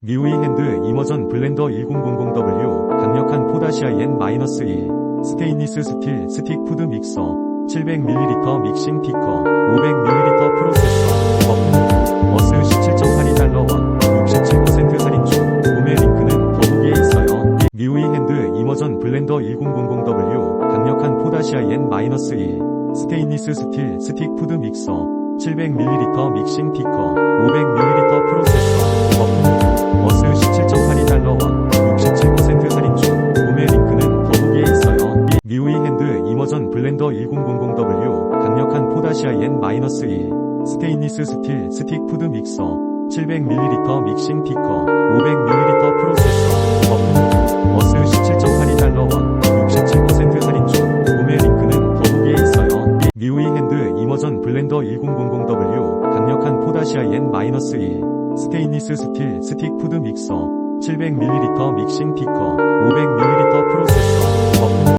미우이 핸드 이머전 블렌더 1000W 강력한 포다시아엔-1 스테인리스 스틸 스틱 푸드 믹서 700ml 믹싱 티커 500ml 프로세서 거품 어스 17.82달러 67% 할인 중 구매 링크는 더보기에 있어요. 미우이 핸드 이머전 블렌더 1000W 강력한 포다시아엔-1 스테인리스 스틸 스틱 푸드 믹서 700ml 믹싱 티커 500ml 블렌더 1000W 강력한 포다시아엔-1 스테인리스 스틸 스틱 푸드 믹서 700ml 믹싱 티커 500ml 프로세서 거품 어스 17.82달러 67% 할인 중. 구매 링크는 더보기에 있어요. 미우이 핸드 이머전 블렌더 1000W 강력한 포다시아엔-1 스테인리스 스틸 스틱 푸드 믹서 700ml 믹싱 티커 500ml